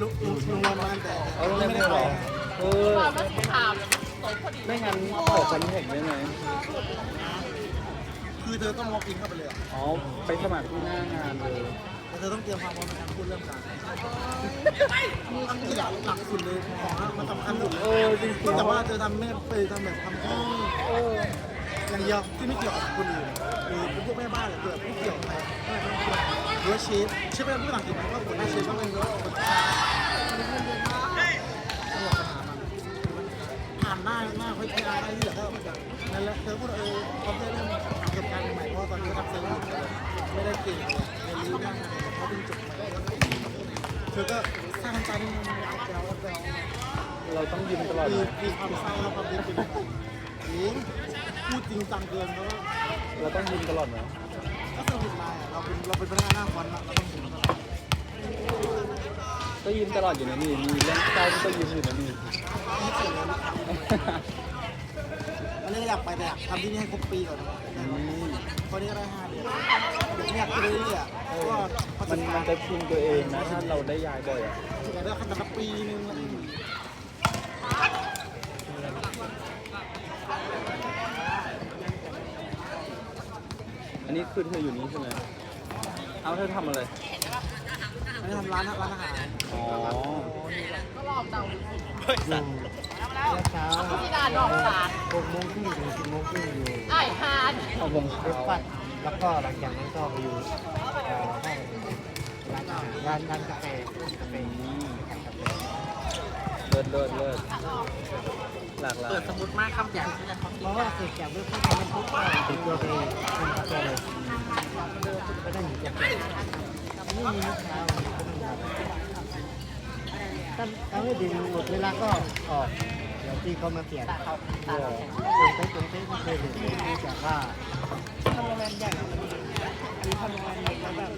ลุงลุงลุงมาแต่เอาโรงแรมไม่ได้หรอเออไม่งั้นขอคอนแทคได้ไหมคือเธอต้อง walk in เข้าไปเลยอะอ๋อ ไปสมัครที่หน้างานเลยแต่เธอต้องเตรียมความพร้อมในการพูดเรื่องการนี่แหละหลักสุดเลยของมันสำคัญสุดเลเอยอจริงๆแต่ว่าเธอทำไม่ไปทำแบบทำห้องเอออย่างเดียวที่ไม่เกี่ยวกับคนอื่นหรือเป็นพวกแม่บ้านหรือแบบไม่เกี่ยวกับใครไม่ต้เกี่ยวหรื อว่าเชฟเชฟเป็นผู้ต่างถิ่นไหมว่าหัวหน้าเชฟต้องเป็นคนชาไม่ได้เรื่ออะมาผ่านหน้าหน้าค่อยๆได้ที่เหลือก็นั่นแหละเธอพูดเออเขาได้เรื่องประสบการณ์ใหม่เพราะตอนนี้ทำเซอร์วิสไม่ได้เก่งเรียนรู้หน้างานเพราะเพิ่งจบไปเธอก็สร้างใจให้มันแปลวแปลวเราต้องยิ้มตลอดมีเลยมีความเศร้าและความเป็นจริงจริงพูดจริงจังเกินเพราะว่าเราต้องยิ้มตลอดไหมก็ เราเป็นพนักงานหน้าคอนอะเราต้องถึงตลอดก็ยิ้มตลอดอยู่นะนี่ มีเรื่องเศร้าก็ยิ้มอยู่นะนี่ ไม่เสียเลยอันนี้อยากไปแต่อยากทำที่นี่ให้ครบปีก่อนอืมเพราะนี่ก็ได้ห้าเดือนเดี๋ยวอยากไปเรื่อยๆอะเพราะว่าพอมันมันจะพิงตัวเองนะถ้าเราได้ย้ายบ่อยอะสุดท้ายได้ขั้นตอนปีนึงอะไรอย่างเงี้ยอันนี้คือเธออยู่นี้ใช่ไหม เอาเธอทำอะไรอันนี้ทำร้านร้านอาหารอ๋อเช้าที่ร้านดอกสารหกโมงครึ่งถึงสิบโมงครึ่งอยู่ไอ้ฮานเอาวงเบรเช้ากฟาสต์แล้วก็หลังจากนั้นก็ไปอยู่เอ่อห้องร้านอาหารร้านร้านกาแฟกาแฟขายกาแฟเลิศเลิศเลิศหลากหลายเปิดสมุดมากคำอยากเพราะว่าเสร็จจากเว็บไซต์มันปุ๊บก็ติดตัวไปทำกาแฟเลย ถ้าถ้าไม่ดึงหมดเวลาก็ออก เดี๋ยวที่เขามาเปลี่ยนเพื่อตรงไปตรงไปไม่เคยเลยเนื่องจากว่าทำโรงแรมใหญ่อันนี้ทำโรงแรมเล็กแล้วแบบ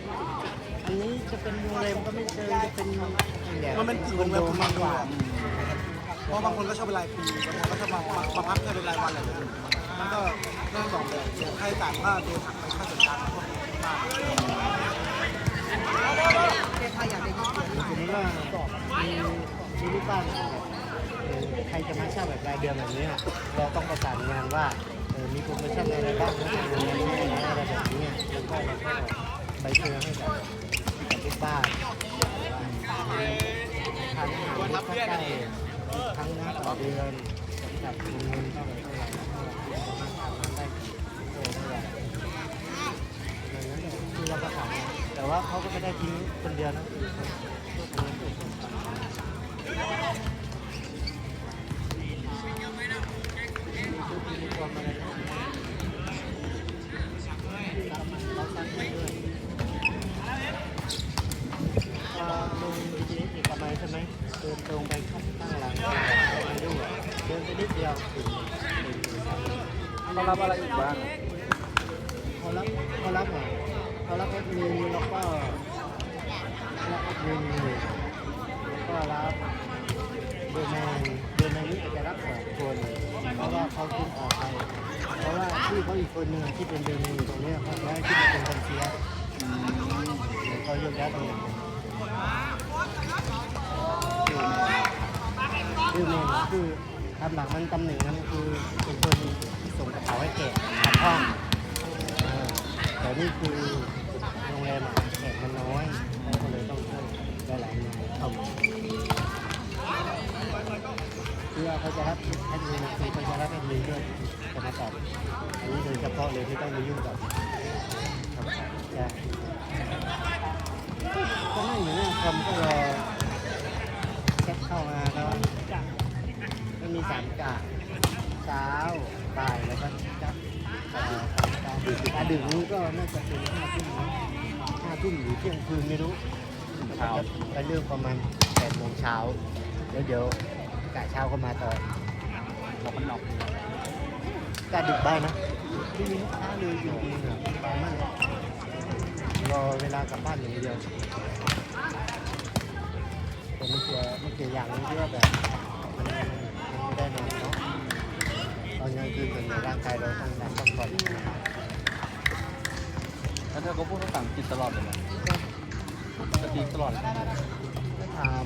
อันนี้จะเป็นโรงแรมก็ไม่เจอจะเป็นมันเป็นกึ่งโรงแรมมากกว่าเพราะบางคนก็ชอบเป็นรายปีบางคนก็ชอบมามาพักแค่เป็นรายวันอะไรแบบนี้มันก็เรื่องสองแบบเสียค่าใช้จ่ายก็โดนหักไปค่าส่วนกางพวกนี้มาก สมมติว่ามีมีลูกบ้านเออใครจะมาเช่าแบบรายเดือนแบบนี้อะเราต้องประสานงานว่าเออมีโปรโมชั่นอะไรบ้างนะโรงแรมนี้อะไรแบบนี้อะแล้วก็เราก็ไปเชิญให้กับกับลูกบ้านทานอาหารที่ใกล้ครั้งหน้าต่อเดือนกับเงินเท่าไหร่เท่าไหร่สามารถทำได้โอ้เท่าไหร่ อย่างนั้นเนี่ยคือเราประสานงานแต่ ว่าเขาก็ไม่ได้ทิ้งคนเดียวนะลงดีจีเอกมัยใช่ไหมเดินตรงไปข้างหลังม่รู้อะเดินไปนิดเดียวถึงถึงถึงเขารับอะไรอีกบ้าง เป็นเดนอยู่ตรงนี้ยเขาจะให้ขึ้นมาเป็นคนเชียร์เดี๋ยวเขายกย้ายตำแหน่งคือแมนคือตามหลักมันตำแหน่งนั้นคือเป็นคนส่งกระเป๋าให้แกะขัดห้องแต่นี่คือโรงแรมแขกมันน้อยเราก็เลยต้องช่วยหลายๆงานเข้ามาเพื่อเขาจะรับแอดมินคือเขาจะรับแอดมินด้วย จะมาตอบอันนี้โดยเฉพาะเลยที่ต้องไปยุ่งกับครับใช่ก็นั่งอยู่หน้าคอมก็รอแชทเข้ามาแล้วมันมีสามกะเช้าบ่ายแล้วก็จะเอ่อการดึกการดึกนี้ก็น่าจะเป็นห้าทุ่มนะห้าทุ่มหรือเที่ยงคืนไม่รู้เช้าไปเรื่องประมาณแปดโมงเช้าแล้วเดี๋ยวกะเช้าก็มาต่อเรามันหนอก กะดึกไปนะไม่มีลูกค้าเลยจริงๆอะไปมากรอเวลากลับบ้านอย่างเดียวแต่ไม่เสียไม่เสียอย่างนึงที่ว่าแบบมันมันไม่ได้นอนเนาะตอนกลางคืนส่วนใหญ่ร่างกายเราต้องการพักผ่อนแล้วเธอก็พูดภาษาอังกฤษตลอดเลยนะสปีกตลอดเลยกถาม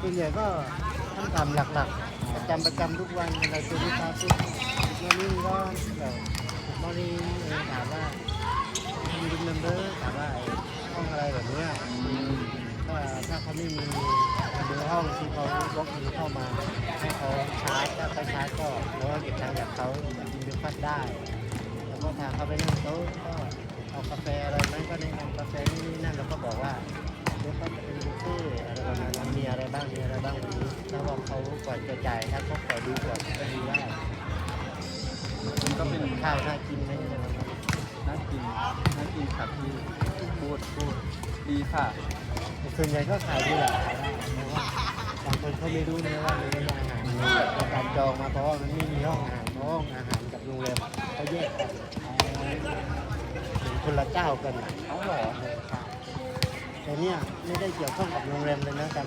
ส่วนใหญ่ก็ท่านถามหลักๆประจำประจำทุกวันเวลาเจอลูกค้าปุ๊บ วันนี้ก็แบบมอนี้เออถามว่ามีรูมเมมเบอร์ถามว่าไอ้ห้องอะไรแบบเนี้ยถ้าถ้าเขาไม่มีเบอร์ห้องที่เขาบล็อกอินเข้ามา ให้เขาชาร์จถ้าเขาชาร์จก็เราก็เก็บตังค์จากเขากินเบรกฟาสต์ได้ แล้วก็พาเขาไปนั่งโต๊ะก็เอากาแฟอะไรไหมก็แนะนำกาแฟนี่นั่นแล้วก็บอกว่าเดี๋ยวก็จะเป็นบุฟเฟ่ต์อะไรประมาณนั้นมีอะไรบ้างมีอะไรบ้างวันนี้แล้วพอเขาก่อนจะจ่ายถ้าเขาขอดูก่อนก็ดูได้ ก็เป็นข้าวน่ากินไหมน่ากินน่ากินครับพี่พูดพูดดีค่ะส่วนใหญ่ก็ขายดีแหละบางคนเขาไม่รู้นะว่าในร้านอาหารการจองมาเพราะว่ามันไม่มีห้องอาหารห้องอาหารกับโรงแรมเขาแยกกันคนละเจ้ากันเอาเหรอแต่เนี่ยไม่ได้เกี่ยวข้องกับโรงแรมเลยนะการ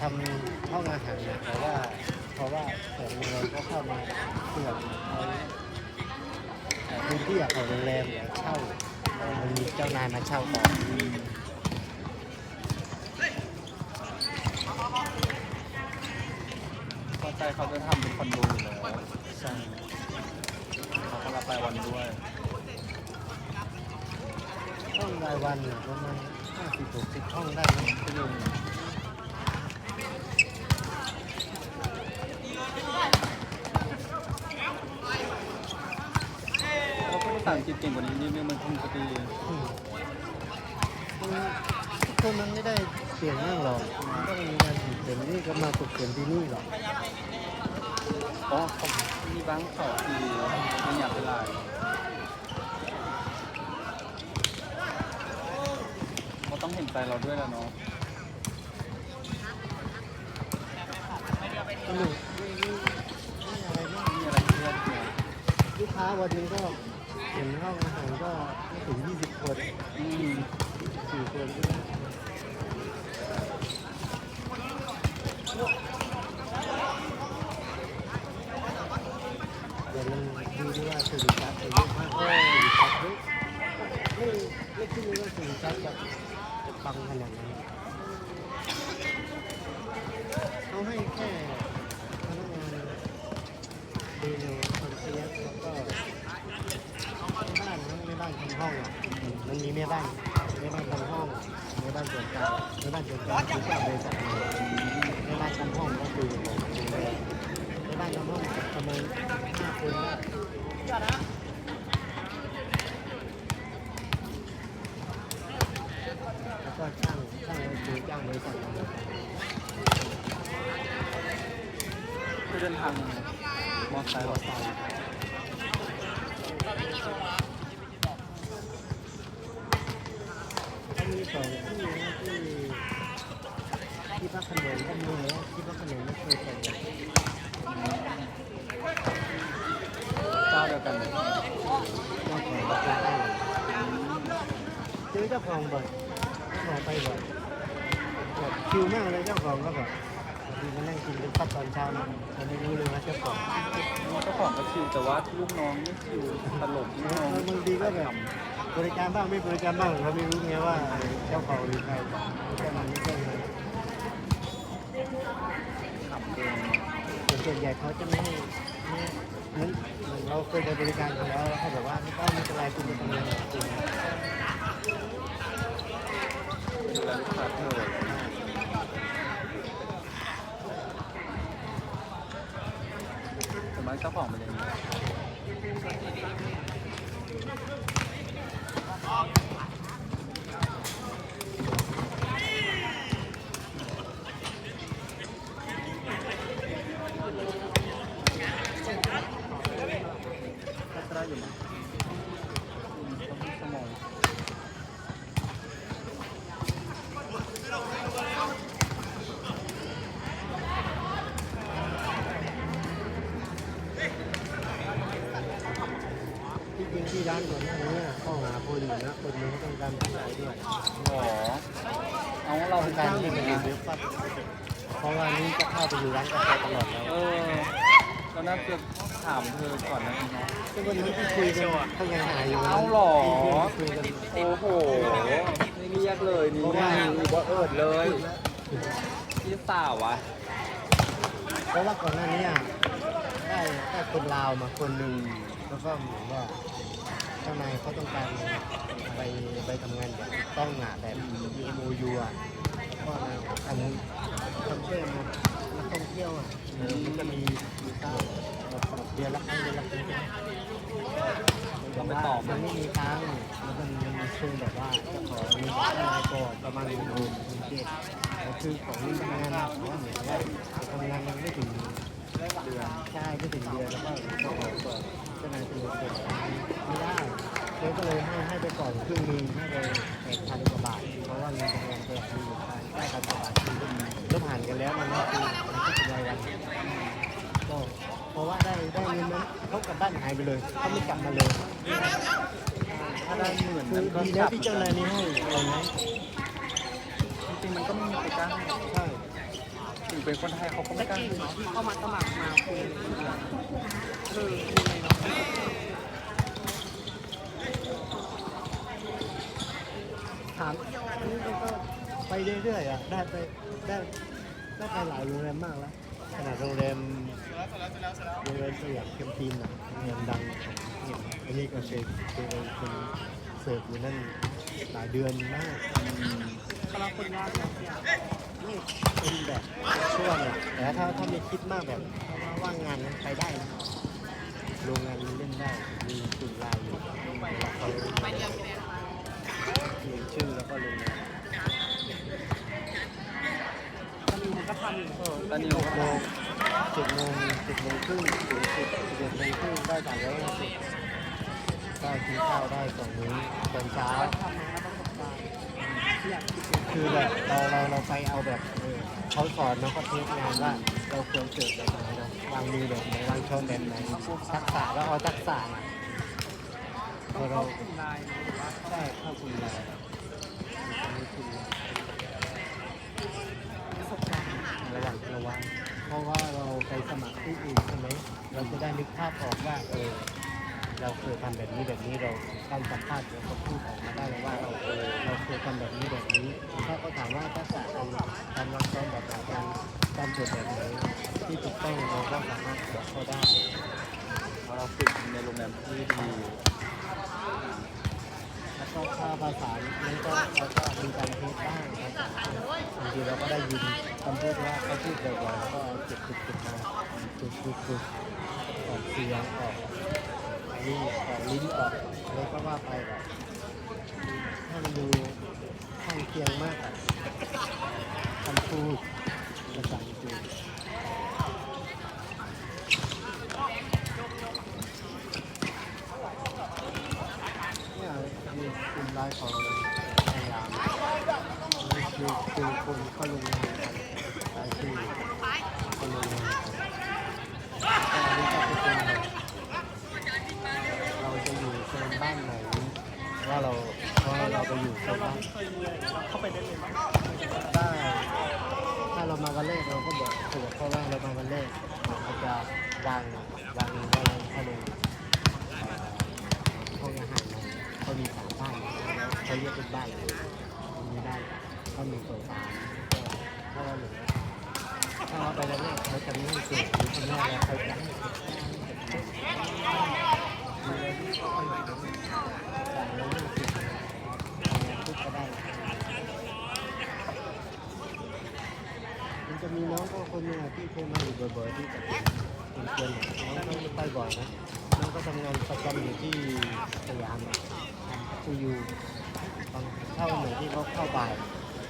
ทำห้องอาหารเนี่ยเพ ราะว่าเพราะว่าโรงแรมก็เข้ามาเสื่อมเอาพื้นที่ของโรงแรมเนี่ยเช่ามันมีเจ้านายมาเช่าต่อเข้าใจเขาจะทำเป็นคอนโดอยู่แล้วใช่เขาก็รับรายวันด้วยห้องรายวันเนี่ยประมาณห้าสิบหกสิบห้องได้นะพี่ลุง เขาพูดภาษาอังกฤษ เก่งกว่านี้นิดนึงมันคงจะดีทุกคนมันไม่ได้เปลี่ยนมากหรอกมันต้องมีงานฝึกฝนนี่ก็มาฝึกฝนที่นี่หรอกอ๋อเขามีบางสอบทีไม่อยากเป็นไรเขาต้องเห็นใจเราด้วยแล้วเนาะสนุกไม่ม่ไม่อะไรมากมีอะไรเครียดเนี่ยลูกค้าวันนึงก็ เห็นห้องอาหารก็ไม่ถึง20คนอืม4คนเดี๋ยวมันดูด้วยว่าสิริทรัพย์จะเยอะมากเลยสิริทรัพย์เฮ้ยไม่ไม่คิดเลยว่าสิริทรัพย์จะจะปังขนาดนั้นเขาให้แค่พนักงานเดียวคนเสียแล้วก็ แม่บ้านนะแม่บ้านทำห้องอะมันมีแม่บ้านแม่บ้านทำห้องแม่บ้านส่วนกลางแม่บ้านส่วกลางคือเจ้าบริษัทแม่บ้านทำห้องก็คือของโรงแรมแม่บ้นห้องประมาณห้าคนได้แล้วก็ช่างช่างก็คือจ้างบริษัทมาเดินทางมอเตอร์ไซค์ ที่พักขนงก็มีนะที่พักขนงไม่เคยไปเจ้าเดียวกันเลยเจ้าของบ่เคยไปเจอเจ้าของบ่อยเจ้าของไปบ่อยแบบคิวมากเลยเจ้าของก็แบบมีมานั่งกินเป็นปั๊บตอนเช้านะเราไม่รู้เลยว่าเจ้าของเจ้าของก็ชิวแต่ว่าลูกน้องนี่ชิวตลกลูกน้องบางทีก็แบบบริการบ้างไม่บริการบ้างเราไม่รู้ไงว่าเจ้าของหรือใครแค่นั้นไม่ใช่เลย ขำเกิน แต่ ส่วนใหญ่เขาจะไม่ให้ไม่เหมือนเหมือนเราเคยไปบริการเขาแล้วเขาบอกว่าไม่ต้องไม่เป็นไรคุณจะทำงานของคุณ ดูแลลูกค้าเธอแต่บ้านเจ้าของเป็นอย่างนี้ก็ได้อยู่มั้งอืมต้องมีสมอง ที่จริงที่ร้านก่อนหน้านี้ข้อหาโพลีนะคนนึงต้องการผู้ชายด้วย หรอ เอาเรา ต้ เป็ อน งการ เจ้าอ ที่ ย่าง จะ นี้ มีเบรกฟาสต์เพราะว่านี้จะเข้าไปอยู่ร้านกาแฟตลอดแล้ว เออ เราน่าจะถามเธอก่อนนะเนาะซึ่งวันนี้ที่คุยกันเขายังหาอยู่เอาหรอคุยกันโอ้โหเรียกเลยนี่ไงอูบเอิดเลยพี่สาววะ เพราะว่าก่อนหน้านี้ได้ได้คนลาวมาคนหนึ่งแล้วก็เหมือนว่าเจ้านายเขาต้องการไปไปทำงานแบบต้องงานแบบ MOU อะก็เลยทำทำช่วยมานักท่องเที่ยวอะมันจะมีวีซ่าแบบ เดือนละครั้งเดือนละครั้งมันบอกว่ามันไม่มีตังค์แล้วมันมีเชิงแบบว่าจะขอมีเจ้านายก่อนประมาณหนึ่งหมื่นเจ็ดแล้วคือของนี่ทำงานนะเพราะเหมือนว่าทำงานยังไม่ถึงเดือนใช่ไม่ถึงเดือนแล้วก็ก็ขอก่อนเจ้านายจะรู้เสร็จไม่ได้เลยก็เลยให้ให้ไปก่อนครึ่งหนึงให้ไปแปดพันกว่าบาทเพราะว่าเงินทำงานแกมีอยู่พันเก้าพันกว่าบาทคือก็ผ่านกันแล้วมันก็คือมันก็เป็นรายวันก็เพ ราะว่าได้ได้เงินนั้นเขากลับบ้านหายไปเลยเขาไม่กลับมาเลยถ้าได้หมื่นคืนั้อนก็ดีกนะลับที่เจ้านายนี้ให้อะไรนะจริงๆมันก็ไม่มีใครกล้าให้ใช่ถึงเป็นคนไทยเขาก็ไม่กล้าจริงให้เหรอที่เข้ามาสมัครมาคุยเออยังไงเนาะถามอันนี้มันก็ไปเรื่อยๆอะ ได้ไปได้ได้ไปหลายโรงแรมมากแล้ว ขนาดโรงแรม โรงแรมสยามเคมพีนอะโรงแรมดังองเนี่ยอันนี้ก็เคยเคยเป็นคนเสิร์ฟอยู่นั่นหลายเดือนมากกำลังคนยากเลยเนี่ยนี่เป็นแบบช่วงอะแต่ถ้าถ้าไม่คิดมากแบบว่างงานนั้นไปได้นะโรงงานมันเล่นได้มีจุดลายอยู่แล้วเขาเขียนชื่อแล้วก็ลงงานตอนนี้ก็ทำอยู่เออตอนนี้หกโมง เจ็ดโมงเจ็ดโมงครึ่งถึงสิบสิบเอ็ดโมงครึ่งได้สามร้อยห้าสิบได้กินข้าวได้สองมื้อตอนเช้า คือแบบเราเราเราไปเอาแบบเออเขาสอนเนาะเขาเทสงานว่าเราควรเกิดแบบไหนเราวางมือแบบไหนวางช้อนแบบไหนทักษะแล้วเอาทักษะมาพอเราเข้ากลุ่มไลน์หรือว่าใช่เข้าคุณลายนี่คือประสบการณ์ระวังระวัง เพราะว่าเราไปสมัครที่อื่นใช่ไหมเราจะได้นึกภาพออกว่าเออเราเคยทำแบบนี้แบบนี้เราการสัมภาษณ์เราก็พูดออกมาได้เลยว่าเราเออเราเคยทำแบบนี้แบบนี้ถ้าเขาถามว่าทักษะการการวางแผนแบบไหนการการตรวจแบบไหนที่ถูกต้องเราก็สามารถบอกเขาได้เพราะเราฝึกในโรงแรมที่ดี แล้วก็ค่าภาษานั้นก็เราก็มีการเทสบ้างภาษาบางทีเราก็ได้ยินคำพูดว่าเขาพูดบ่อยๆแล้วก็เอาเก็บฝึกฝึกมาฝึกฝึกฝึกออกเสียงออกลิ้นออกลิ้นออกอะไรก็ว่าไปแบบถ้ามันดูข้างเคียงมากคำพูดภาษาอังกฤษเนี่ยมีกลุ่มไลน์ ของพยายามคือคือคนเขาลงงานกันรายชื่อเขาลงงานกันแต่อันนี้ก็จะเป็นแบบเราจะอยู่โซนบ้านไหนว่าเราว่าเราไปอยู่โซน เรา บ้าน ไม่เคยมีอะไรเราเข้าไปได้เลยมั้ง ได้ ถ้าเรามาวันแรกเราก็บอกถูกเพราะว่าเรามาวันแรกเขาจะวางวางว่าเราถ้าลงห้องอาหารเราเขามีสามบ้านแล้ว เขาเรียกเป็นบ้เลยมีได้ก็มีตัวสาก็ถ้าเราเหลือถ้าเราไปวันแรกเขาจะไม่ให้เกิดหรือคนแรกแล้วเขาจะให้เกิดมันจะมีน้องก็คนนึงที่เคยมาอยู่บ่อยๆที่กับเป็นเพื่อนน้องเขาไปบ่อยนะน้องก็ทำงานประจำอยู่ที่สยามอะคืออยู่ เข้าหน่อยที่เขาเข้าบ่าย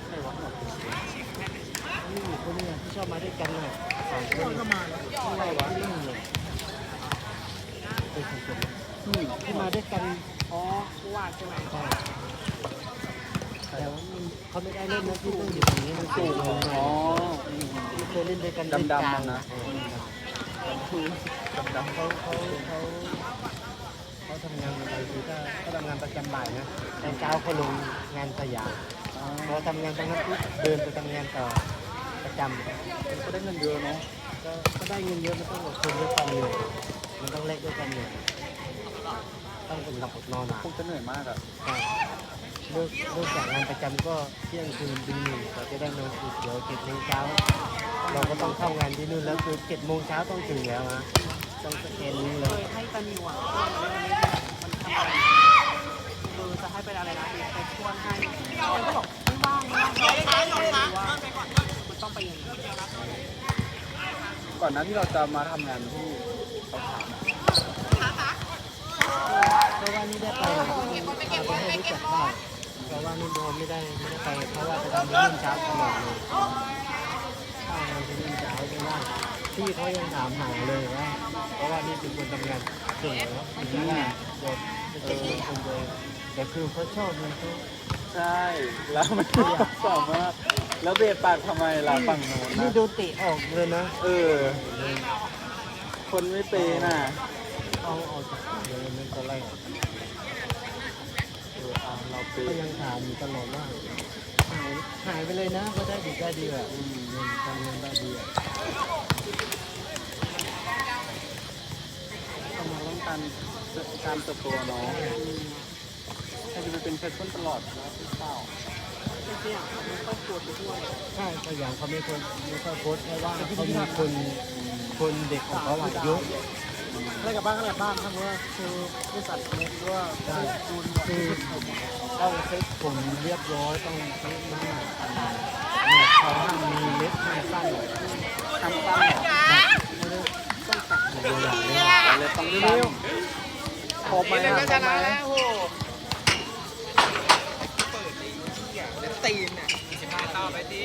ไม่วัดหรอกนี่อยู่คนหนึงอะที่ชอบมาด้วยกันน่ะสองคนก็มาแล้วที่ไรวะที่นี่เลยเป็นคนเกิดที่ที่มาด้วยกันอ๋อผู้ว่าใช่ไหมใช่แต่ว่ามันเขาไม่ได้เล่นนะที่ต้องอยู่ตรงนี้มันสูงลงหน่อ๋ออยอืมที่เคยเล่นด้วยกันดำๆอะนะเออดำๆเขาเขาเขาเขา ทำงานอะไรคือถ้าเขาทำงานประจำบ่ายนะตอนเช้าเขาลงงานสยามอ๋อพอทำงานตรงนั้นปุ๊บเดินไปทำงานต่อประจก็ได้เงินเยอะเนาะำก็ก็ได้เงินเยอะมันต้องอดทนด้วยความเหนื่อยมันต้องเล็กด้วยความเหนื่อยต้องอดหลับอดนอนอะคงจะเหนื่อยมากอะใช่เลิกเลิกจากงานประจำก็เที่ยงคืนตีหนึ่งกว่าจะได้นอนอีกเดี๋ยวเจ็ดโมงเช้าเราก็ต้องเข้างานที่นู่นแล้วคือเจ็ดโมงเช้าต้องถึงแล้วนะ ต้องสแกนนี้วเลเคยยให้ตานิวอะมันทำอะไรเออจะให้เป็นอะไรนะไปชวนให้มันก็บอกไม่ว่างไม่ว่างไม่ว่เลยว่ามันต้องไปยังไงก่อนหนั้นที่เราจะมาทำงานที่เขาถามเพราะว่านี่ได้ไปหลายคนพาไปให้รู้จักบ้างเพราะว่านี่โดนไม่ได้ไม่ได้ไปเพราะว่าจะทำเรื่องเช้าตลอดเลยถ้างานเป็นเรื่องเช้าไม่ได้พี่เขายังถามหาเลยว่า เพราะว่านี่เป็นคนทำงานเก่งแล้วถึงว่าโดนะเป็นคนเดียวแต่คือเขาชอบมันเขาใช่ แล้วมันสามารถแล้วเบรปากทำไมล่ะฝั่งโน้นนี่นะดนเตะออกเลยนะ เออ คนไม่เปย์น่ะ เอาออกจากเลยมันก็ไล่เออเอาเราเปก็ย์ยังถามอยู่ตลอดว่าหายหายไปเลยนะก็ได้ดีได้ดีอะอืมเงินทำเงินได้ดีอะ ต้องมาต้องการการเติบโตเนาะใครจะไปเป็นเพชรต้นตลอดนะพี่เปล่าจริงๆอะมันต้องตรวจไปด้วยใช่ตัวอย่างเขาไม่คนไม่ค่อยโพสต์เพราะว่าเขามีคนคนเด็กของเขาอายุอะไรกับบ้านอะไรบ้านครับว่าคือบริษัทเล็กว่าใช่คูณคือต้องเซ็ตผมเรียบร้อยต้องเซ็ตหน้าเขาห้ามมีเล็บห้ามสั้นทำตั้ง เลยอย่างเงี้ยแต่เลยต้องตั้งครบไหมอะครบไหมตีนเนี่ยสิบห้าต่อไปดี